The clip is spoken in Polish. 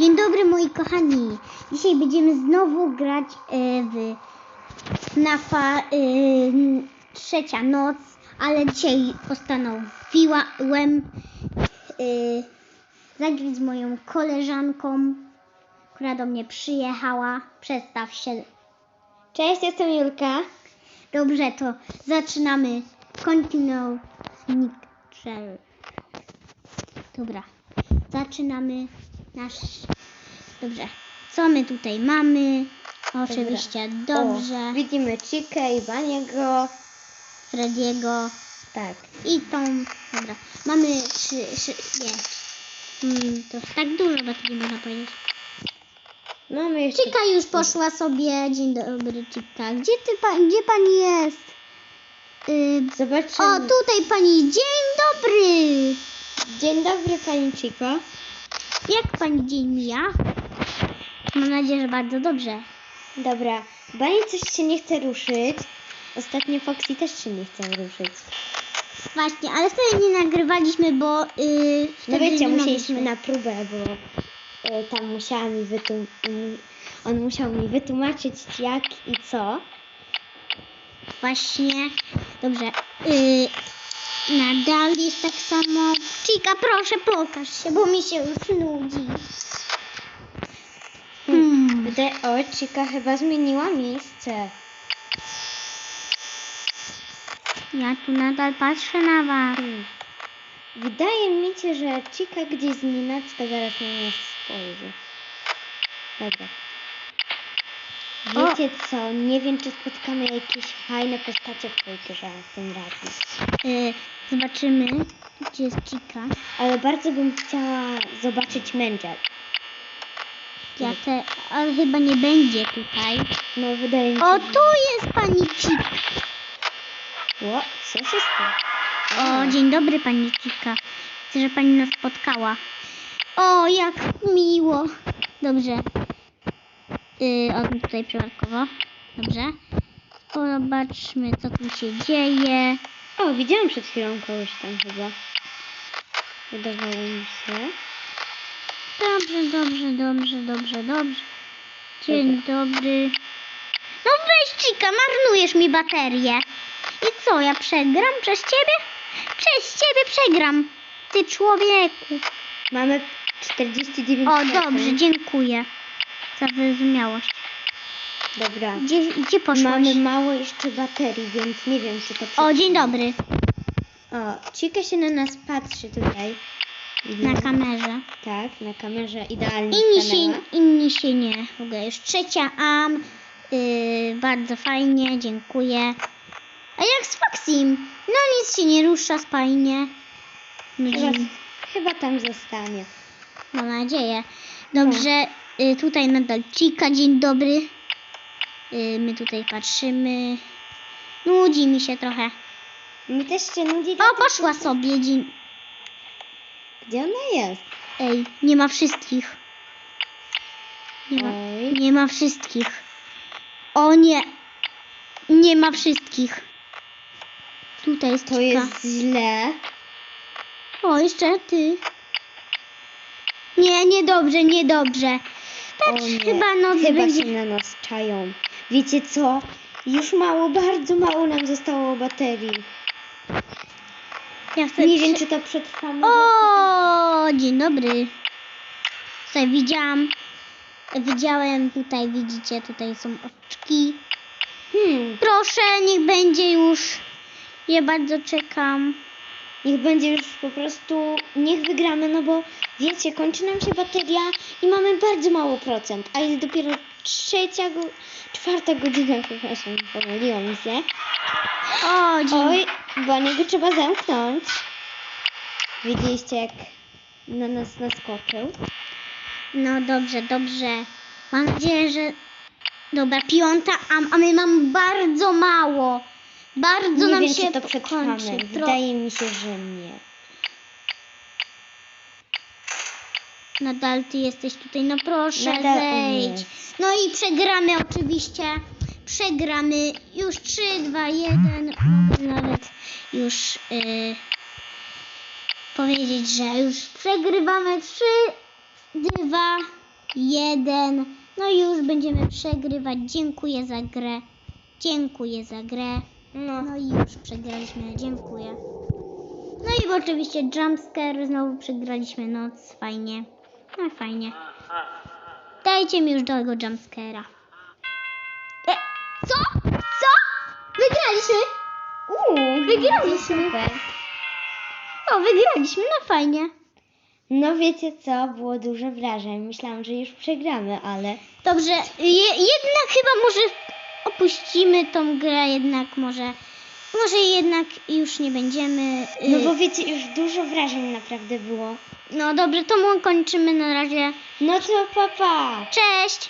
Dzień dobry moi kochani. Dzisiaj będziemy znowu grać e, w FNAFa e, trzecia noc, ale dzisiaj postanowiłam e, zagrać z moją koleżanką, która do mnie przyjechała. Przedstaw się. Cześć, jestem Julka. Dobrze, to zaczynamy. Continue. Dobra, zaczynamy nasz. Dobrze, co my tutaj mamy? Oczywiście dobrze. O, widzimy Chikę i Baniego. Frediego Tak. i tą. Dobra, mamy trzy. trzy nie. Hmm, to tak dużo tak nie można powiedzieć. Mamy jeszcze... Cika już poszła sobie. Dzień dobry, Cika. Gdzie ty pan, gdzie pan jest? Yy, Zobaczymy. o, tutaj pani. Dzień dobry. Dzień dobry, Pani Chico. Jak pani dzień mija? Mam nadzieję, że bardzo dobrze. Dobra, Bani coś się nie chce ruszyć. Ostatnio Foxy też się nie chce ruszyć. Właśnie, ale wtedy nie nagrywaliśmy, bo yy, No wtedy wiecie, nie musieliśmy mogliśmy. na próbę, bo y, tam musiała mi wytłumaczyć... On musiał mi wytłumaczyć jak i co. Właśnie, dobrze. Yy, nadal jest tak samo. Cika, proszę pokaż się, bo mi się już nudzi. Hmm. Wydaje... O, Chica chyba zmieniła miejsce. Ja tu nadal patrzę na was. Hmm. Wydaje mi się, że Chica gdzieś znienacka zaraz na nas spojrzy. Dobra. Wiecie co? Nie wiem, czy spotkamy jakieś fajne postacie w tej grze tym razem. Yy, zobaczymy, gdzie jest Cika. Ale bardzo bym chciała zobaczyć Mędżel. Ja te, ale chyba nie będzie tutaj. No, wydaje mi się, O, tu jest pani Cika. O, co się stało? O, dzień dobry pani Cika. Chcę, że pani nas spotkała. O, jak miło. Dobrze. Yy, on tutaj przypadkowo. Dobrze. Zobaczmy, co tu się dzieje. O, widziałam przed chwilą kogoś tam chyba. Wydawało mi się. Dobrze, dobrze, dobrze, dobrze, dobrze. Dzień dobry. No weź Cika, marnujesz mi baterię. I co, ja przegram przez ciebie? Przez ciebie przegram. Ty człowieku. Mamy 49 O, dobrze, dziękuję wyrozumiałość. Dobra. Gdzie, gdzie poszłaś? Mamy mało jeszcze baterii, więc nie wiem, czy to O, dzień dobry. O, Cika się na nas patrzy tutaj. Na kamerze. Tak, na kamerze idealnie Inni stanęła. się, inni się nie. W ogóle już trzecia am. Yy, bardzo fajnie, dziękuję. A jak z Foxim? No nic się nie rusza, spajnie. No, Chyba, chyba tam zostanie. mam nadzieję. Dobrze, y, tutaj nadal Cika, dzień dobry. Y, my tutaj patrzymy. Nudzi mi się trochę. Mi też się nudzi. O, poszła sobie. Dzień... Gdzie ona jest? Ej, nie ma wszystkich. Nie ma, nie ma wszystkich. O nie. Nie ma wszystkich. Tutaj jest To Cika. jest źle. O, jeszcze ty. Nie, niedobrze, niedobrze. Patrz, chyba noc Chyba będzie... się na nas czają. Wiecie co? Już mało, bardzo mało nam zostało baterii. Ja chcę Nie wiem, czy to przetrwamy. O, dzień dobry. Tutaj widziałam, widziałem tutaj, widzicie, tutaj są oczki. Hmm, Proszę, niech będzie już. Ja bardzo czekam. Niech będzie już po prostu, niech wygramy, no bo wiecie, kończy nam się bateria i mamy bardzo mało procent, a jest dopiero trzecia, go, czwarta godzina, przepraszam, pomyliło mi się. O, dzień Oj, Baniego trzeba zamknąć. Widzieliście, jak na nas naskoczył? No dobrze, dobrze. Mam nadzieję, że. Dobra, piąta, a, a my mamy bardzo mało. Bardzo nie nam wiem, się czy to przetrwamy. kończy. Wydaje mi się, że nie. Nadal ty jesteś tutaj, no proszę, Nadal zejdź. No i przegramy oczywiście. Przegramy już 3, 2, 1. Mogę nawet już y, powiedzieć, że już przegrywamy 3, 2, jeden. No i już będziemy przegrywać. Dziękuję za grę. Dziękuję za grę. No. No i już przegraliśmy. Dziękuję. No i oczywiście jumpscare. Znowu przegraliśmy noc. Fajnie. No fajnie. Dajcie mi już tego jumpscare'a. E, co? Co? Wygraliśmy? Uuu, Wygraliśmy. O, wygraliśmy. No fajnie. No wiecie co, było dużo wrażeń. Myślałam, że już przegramy, ale... Dobrze, je, jednak chyba może opuścimy tą grę, jednak może, może jednak już nie będziemy. y, No bo wiecie, już dużo wrażeń naprawdę było. no dobrze, to mu kończymy na razie. No to papa! Pa. Cześć!